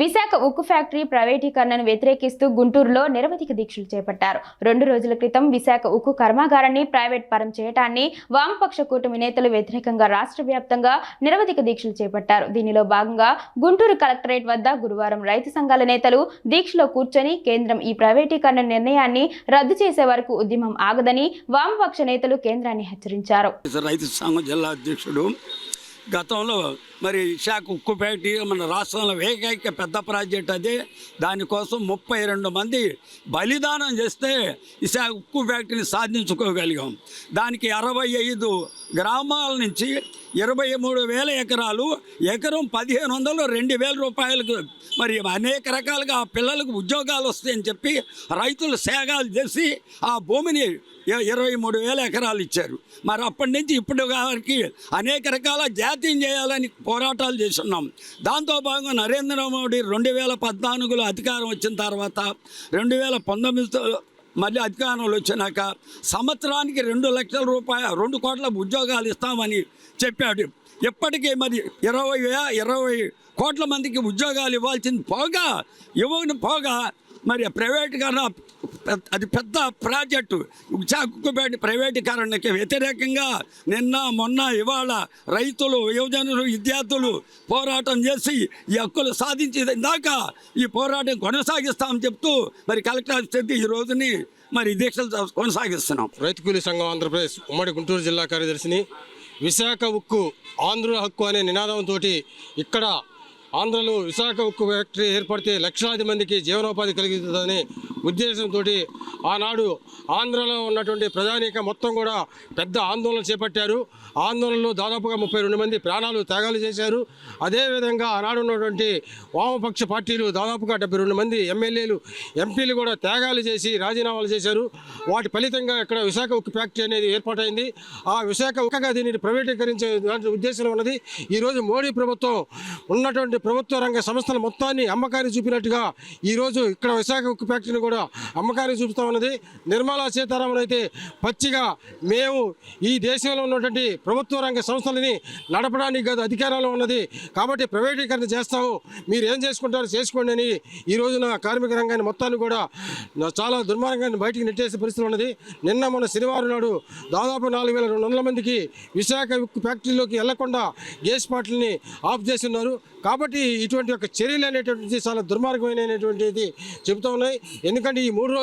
విశాఖ ఉక్కు ఫ్యాక్టరీ ప్రైవేటీకరణను వ్యతిరేకిస్తూ గుంటూరులో నిరవధిక దీక్షలు చేపట్టారు. రెండు రోజుల క్రితం విశాఖ ఉక్కు కర్మాగారాన్ని ప్రైవేట్ పరం చేయటాన్ని వామపక్ష కూటమి నేతలు వ్యతిరేకంగా రాష్ట్ర వ్యాప్తంగా నిరవధిక దీక్షలు చేపట్టారు. దీనిలో భాగంగా గుంటూరు కలెక్టరేట్ వద్ద గురువారం రైతు సంఘాల నేతలు దీక్షలో కూర్చొని కేంద్రం ఈ ప్రైవేటీకరణ నిర్ణయాన్ని రద్దు చేసే వరకు ఉద్యమం ఆగదని వామపక్ష నేతలు కేంద్రాన్ని హెచ్చరించారు. రైతు సంఘం జిల్లా అధ్యక్షుడు గతంలో మరి విశాఖ ఉక్కు ఫ్యాక్టరీ మన రాష్ట్రంలో ఏకైక పెద్ద ప్రాజెక్ట్ అది. దానికోసం ముప్పై రెండు మంది బలిదానం చేస్తే విశాఖ ఉక్కు ఫ్యాక్టరీని సాధించుకోగలిగాం. దానికి అరవై ఐదు గ్రామాల నుంచి ఇరవై మూడు వేల ఎకరాలు ఎకరం పదిహేను వందలు రెండు వేల రూపాయలకు మరి అనేక రకాలుగా ఆ పిల్లలకు ఉద్యోగాలు వస్తాయని చెప్పి రైతులు సేగాలు చేసి ఆ భూమిని ఇరవై మూడు వేల ఎకరాలు ఇచ్చారు. మరి అప్పటి నుంచి ఇప్పుడు వరకు అనేక రకాల జాతీయం చేయాలని పోరాటాలు చేస్తున్నాం. దాంతో భాగంగా నరేంద్ర మోడీ రెండు వేల పద్నాలుగులో అధికారం వచ్చిన తర్వాత రెండు వేల పంతొమ్మిదితో మళ్ళీ అధికారంలో వచ్చినాక సంవత్సరానికి రెండు లక్షల రూపాయల రెండు కోట్ల ఉద్యోగాలు ఇస్తామని చెప్పాడు. ఇప్పటికీ మరి ఇరవై ఇరవై కోట్ల మందికి ఉద్యోగాలు ఇవ్వాల్సింది పోగా ఇవ్వని పోగా మరి ప్రైవేటీకరణ పెద్ద- అది పెద్ద ప్రాజెక్టు. విశాఖపేట ప్రైవేటీకరణకి వ్యతిరేకంగా నిన్న మొన్న ఇవాళ రైతులు యువజనులు విద్యార్థులు పోరాటం చేసి ఈ హక్కులు సాధించేది దాకా ఈ పోరాటం కొనసాగిస్తామని చెప్తూ మరి కలెక్టర్ ఆఫీస్ ఈ రోజుని మరి దీక్షలు కొనసాగిస్తున్నాం. రైతు కూలీ సంఘం ఆంధ్రప్రదేశ్ ఉమ్మడి గుంటూరు జిల్లా కార్యదర్శిని విశాఖ ఉక్కు ఆంధ్రుల హక్కు అనే నినాదంతో ఇక్కడ ఆంధ్రలో విశాఖ ఉక్కు ఫ్యాక్టరీ ఏర్పడితే లక్షలాది మందికి జీవనోపాధి కలుగుతుందని ఉద్దేశంతో ఆనాడు ఆంధ్రలో ఉన్నటువంటి ప్రధానిక మొత్తం కూడా పెద్ద ఆందోళన చేపట్టారు. ఆందోళనలో దాదాపుగా ముప్పై రెండు మంది ప్రాణాలు త్యాగాలు చేశారు. అదేవిధంగా ఆనాడు ఉన్నటువంటి వామపక్ష పార్టీలు దాదాపుగా డెబ్బై రెండు మంది ఎమ్మెల్యేలు ఎంపీలు కూడా త్యాగాలు చేసి రాజీనామాలు చేశారు. వాటి ఫలితంగా ఇక్కడ విశాఖ ఉక్కు ఫ్యాక్టరీ అనేది ఏర్పాటైంది. ఆ విశాఖ ఉక్కగా దీనిని ప్రైవేటీకరించే ఉద్దేశం ఉన్నది. ఈరోజు మోడీ ప్రభుత్వం ఉన్నటువంటి ప్రభుత్వ రంగ సంస్థల మొత్తాన్ని అమ్మకాన్ని చూపినట్టుగా ఈరోజు ఇక్కడ విశాఖ ఉక్కు ఫ్యాక్టరీని కూడా అమ్మకాన్ని చూపుతా ఉన్నది. నిర్మలా సీతారామన్ అయితే పచ్చిగా మేము ఈ దేశంలో ఉన్నటువంటి ప్రభుత్వ రంగ సంస్థలని నడపడానికి గత అధికారంలో ఉన్నది. కాబట్టి ప్రైవేటీకరణ చేస్తాము మీరు ఏం చేసుకుంటారో చేసుకోండి అని ఈ రోజున కార్మిక రంగాన్ని మొత్తాన్ని కూడా చాలా దుర్మార్గాన్ని బయటికి నెట్టేసే పరిస్థితి ఉన్నది. నిన్న మన శనివారం నాడు దాదాపు నాలుగు వేల రెండు వందల మందికి విశాఖ ఉక్కు ఫ్యాక్టరీలోకి వెళ్ళకుండా గ్యాస్ పాటల్ని ఆఫ్ చేసి ఉన్నారు కాబట్టి ఇటువంటి యొక్క చర్యలు అనేటువంటిది చాలా దుర్మార్గమైనటువంటిది చెబుతా ఉన్నాయి. ఎందుకంటే ఈ మూడు రోజులు